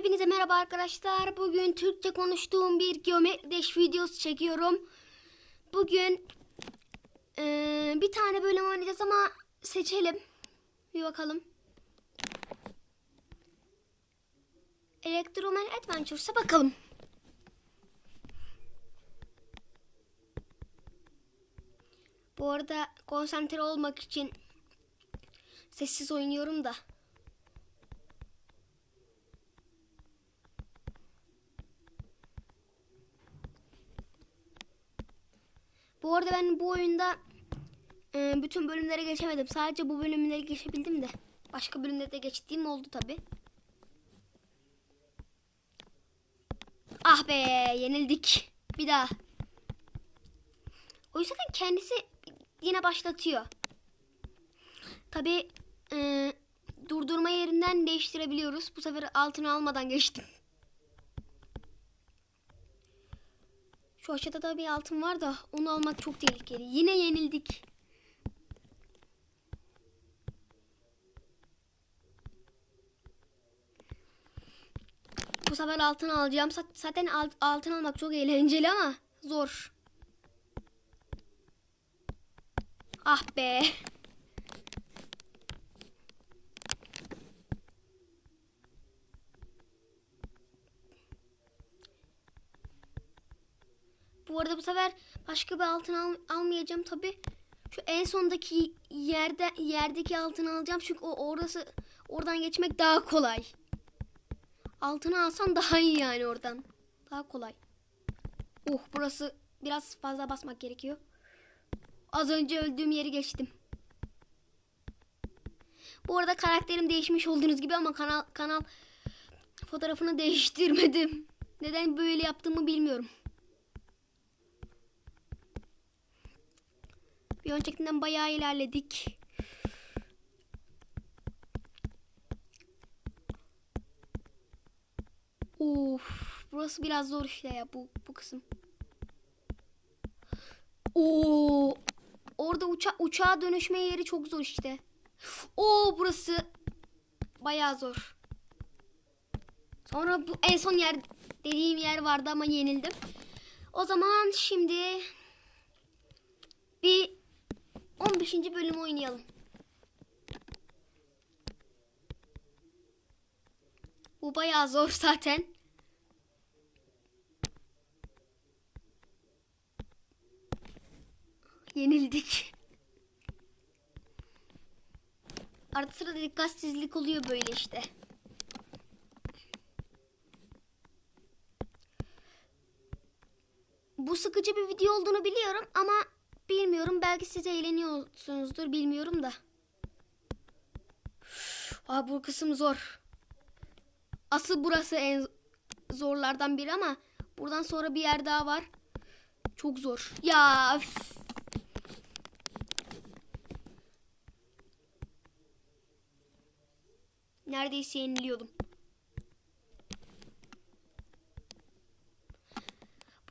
Hepinize merhaba arkadaşlar. Bugün Türkçe konuştuğum bir geometri deş videosu çekiyorum. Bugün eee, bir tane bölüm oynayacağız ama seçelim. Bir bakalım. Electroman Adventures'a bakalım. Bu arada konsantre olmak için sessiz oynuyorum da. Bu arada ben bu oyunda e, bütün bölümlere geçemedim. Sadece bu bölümleri geçebildim de. Başka bölümlerde geçtiğim oldu tabi. Ah be yenildik. Bir daha. O yüzden kendisi yine başlatıyor. Tabi e, durdurma yerinden değiştirebiliyoruz. Bu sefer altını almadan geçtim. Aşağıda da bir altın var da onu almak çok tehlikeli. Yine yenildik. Bu sefer altın alacağım. Zat- Zaten alt- altın almak çok eğlenceli ama zor. Ah be. Bu arada bu sefer başka bir altın al- almayacağım tabi. Şu en sondaki yerde yerdeki altını alacağım çünkü o orası oradan geçmek daha kolay. Altını alsam daha iyi yani oradan. Daha kolay. Oh burası biraz fazla basmak gerekiyor. Az önce öldüğüm yeri geçtim. Bu arada karakterim değişmiş olduğunuz gibi ama kanal kanal fotoğrafını değiştirmedim. Neden böyle yaptığımı bilmiyorum. Bir öncekinden bayağı ilerledik. Of, burası biraz zor işte ya bu bu kısım. Oo, orada uça uçağa dönüşme yeri çok zor işte. Oo, burası bayağı zor. Sonra bu en son yer dediğim yer vardı ama yenildim. O zaman şimdi bir 15. bölümü oynayalım. Bu bayağı zor zaten. Yenildik. Arada sırada dikkatsizlik oluyor böyle işte. Bu sıkıcı bir video olduğunu biliyorum ama bilmiyorum. Belki siz eğleniyorsunuzdur bilmiyorum da. Aa, bu kısım zor. Asıl burası en zorlardan biri ama buradan sonra bir yer daha var. Çok zor. Ya üf. Neredeyse yeniliyordum.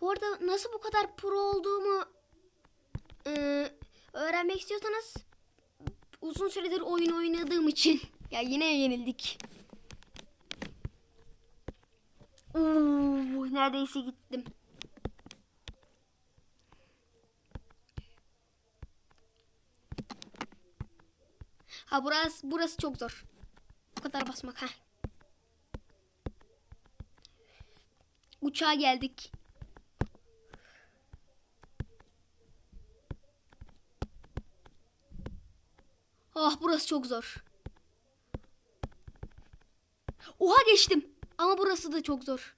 Bu arada nasıl bu kadar pro olduğumu e, öğrenmek istiyorsanız uzun süredir oyun oynadığım için ya yine yenildik. Oo, neredeyse gittim. Ha burası burası çok zor. Bu kadar basmak ha. Uçağa geldik. Ah burası çok zor. Oha geçtim. Ama burası da çok zor.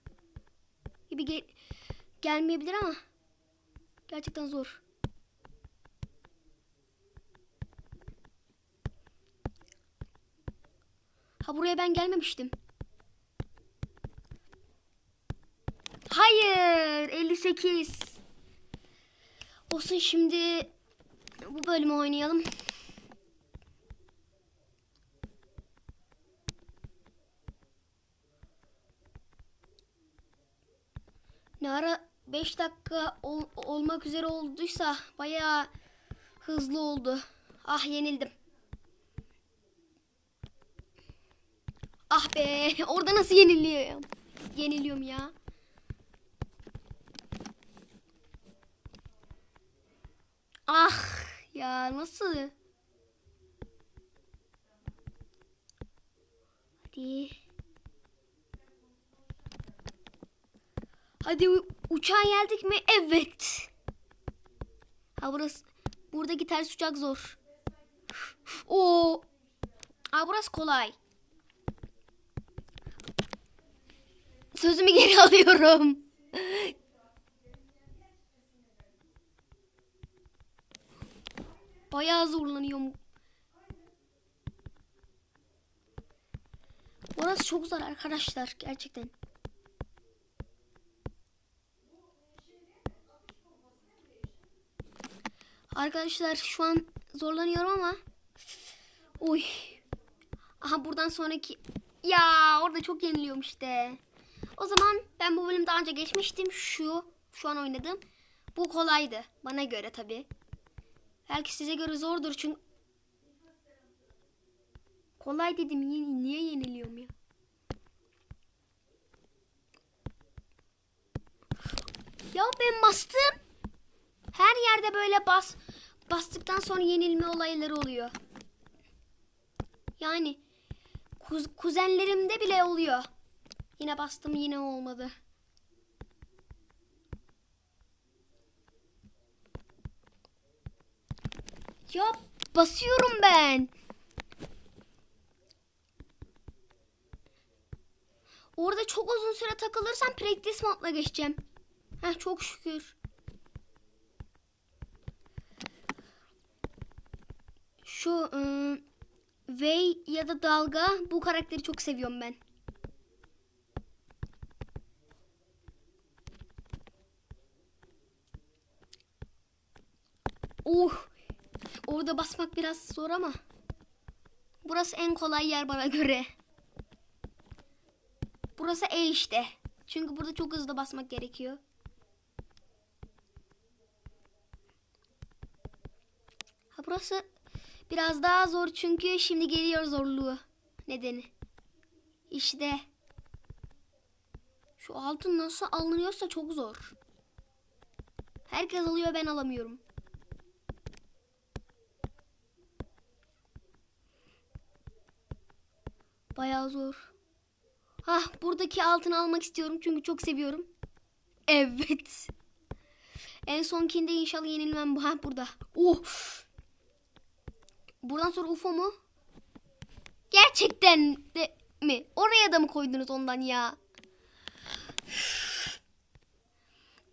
Gibi gel gelmeyebilir ama gerçekten zor. Ha buraya ben gelmemiştim. Hayır, 58. Olsun şimdi bu bölümü oynayalım. Ne ara 5 dakika ol- olmak üzere olduysa bayağı hızlı oldu. Ah yenildim. Ah be orada nasıl yeniliyorum? Yeniliyorum ya. Ah ya nasıl? Hadi. Hadi uçağa geldik mi? Evet. Ha burası buradaki ters uçak zor. Oo. Aa burası kolay. Sözümü geri alıyorum. Bayağı zorlanıyorum. Orası çok zor arkadaşlar gerçekten. Arkadaşlar şu an zorlanıyorum ama Oy. Aha buradan sonraki ya orada çok yeniliyorum işte. O zaman ben bu bölüm daha önce geçmiştim. Şu şu an oynadım. Bu kolaydı bana göre tabi. Belki size göre zordur çünkü kolay dedim niye yeniliyorum ya? Ya ben bastım. Her yerde böyle bas bastıktan sonra yenilme olayları oluyor. Yani kuz, kuzenlerimde bile oluyor. Yine bastım yine olmadı. Ya basıyorum ben. Orada çok uzun süre takılırsam practice modla geçeceğim. Heh çok şükür. Şu ıı, Vey ya da Dalga bu karakteri çok seviyorum ben. Uh, orada basmak biraz zor ama. Burası en kolay yer bana göre. Burası E işte. Çünkü burada çok hızlı basmak gerekiyor. Ha burası biraz daha zor çünkü şimdi geliyor zorluğu nedeni. İşte. Şu altın nasıl alınıyorsa çok zor. Herkes alıyor ben alamıyorum. Bayağı zor. Hah buradaki altını almak istiyorum çünkü çok seviyorum. Evet. En sonkinde inşallah yenilmem bu. Ha burada. Oh. Buradan sonra UFO mu? Gerçekten de mi? Oraya da mı koydunuz ondan ya?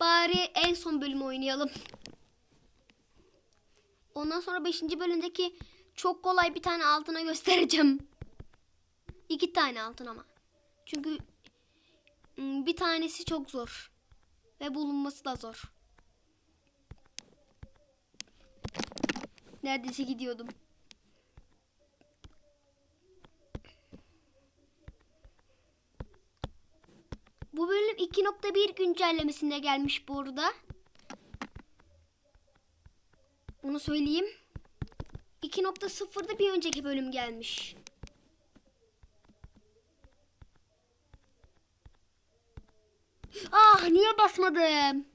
Bari en son bölümü oynayalım. Ondan sonra 5. bölümdeki çok kolay bir tane altına göstereceğim. İki tane altın ama. Çünkü ım, bir tanesi çok zor. Ve bulunması da zor. Neredeyse gidiyordum. Bu bölüm 2.1 güncellemesinde gelmiş bu arada. Bunu söyleyeyim. 2.0'da bir önceki bölüm gelmiş. Ah niye basmadım?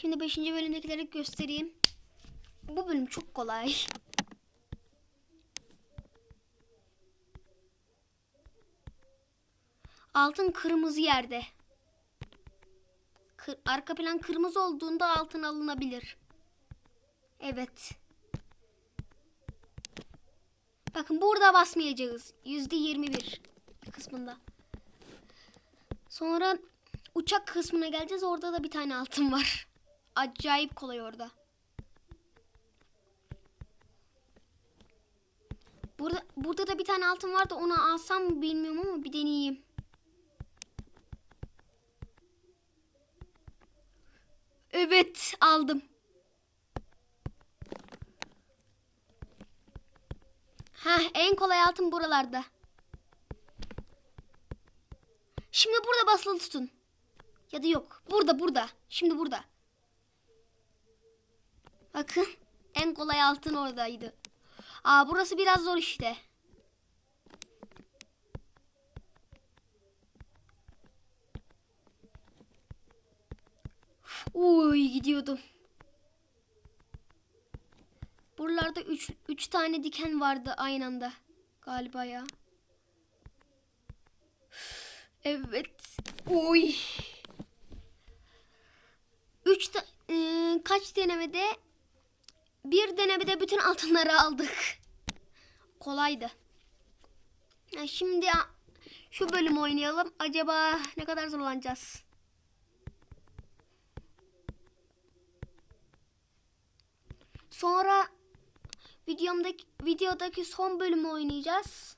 Şimdi 5. bölümdekileri göstereyim. Bu bölüm çok kolay. Altın kırmızı yerde. Kır- arka plan kırmızı olduğunda altın alınabilir. Evet. Bakın burada basmayacağız. Yüzde yirmi bir kısmında. Sonra uçak kısmına geleceğiz. Orada da bir tane altın var. Acayip kolay orada. Burada burada da bir tane altın vardı. Onu alsam mı bilmiyorum ama bir deneyeyim. Evet aldım. Ha en kolay altın buralarda. Şimdi burada basılı tutun. Ya da yok. Burada burada. Şimdi burada. Bakın. En kolay altın oradaydı. Aa burası biraz zor işte. Uy gidiyordum. Buralarda 3 3 tane diken vardı aynı anda galiba ya. Evet. Uy. 3 ta- ıı, kaç denemede? Bir denemede bütün altınları aldık. Kolaydı. Ha, şimdi şu bölümü oynayalım. Acaba ne kadar zorlanacağız? Sonra videomdaki videodaki son bölümü oynayacağız.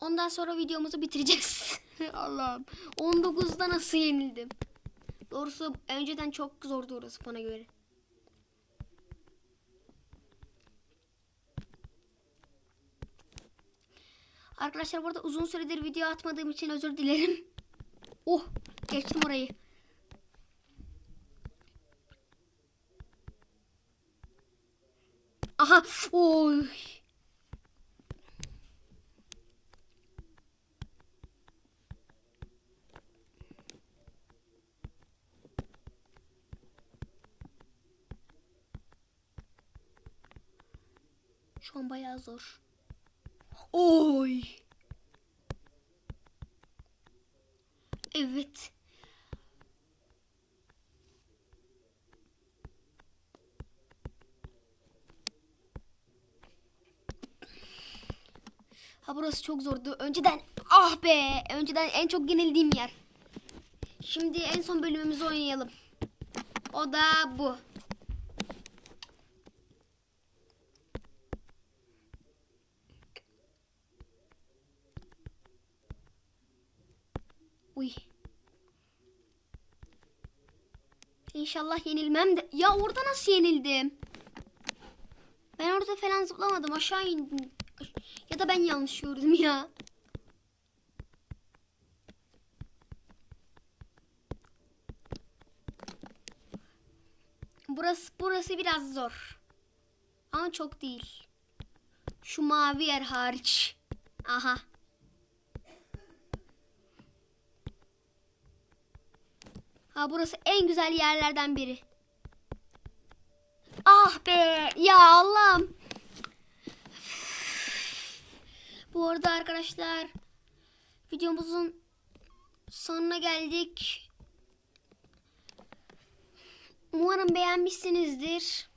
Ondan sonra videomuzu bitireceğiz. Allah'ım. 19'da nasıl yenildim? Doğrusu önceden çok zordu orası bana göre. Arkadaşlar burada uzun süredir video atmadığım için özür dilerim. Oh geçtim orayı. Aha. Oy. Şu an bayağı zor. Oy. Evet. Ha burası çok zordu. Önceden ah be. Önceden en çok yenildiğim yer. Şimdi en son bölümümüzü oynayalım. O da bu. Uy. İnşallah yenilmem de. Ya orada nasıl yenildim? Ben orada falan zıplamadım. Aşağı indim. Da ben yanlış gördüm ya. Burası burası biraz zor. Ama çok değil. Şu mavi yer hariç. Aha. Ha burası en güzel yerlerden biri. Ah be ya Allah'ım. Bu arada arkadaşlar videomuzun sonuna geldik. Umarım beğenmişsinizdir.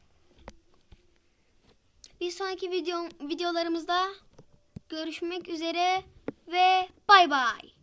Bir sonraki video videolarımızda görüşmek üzere ve bay bay.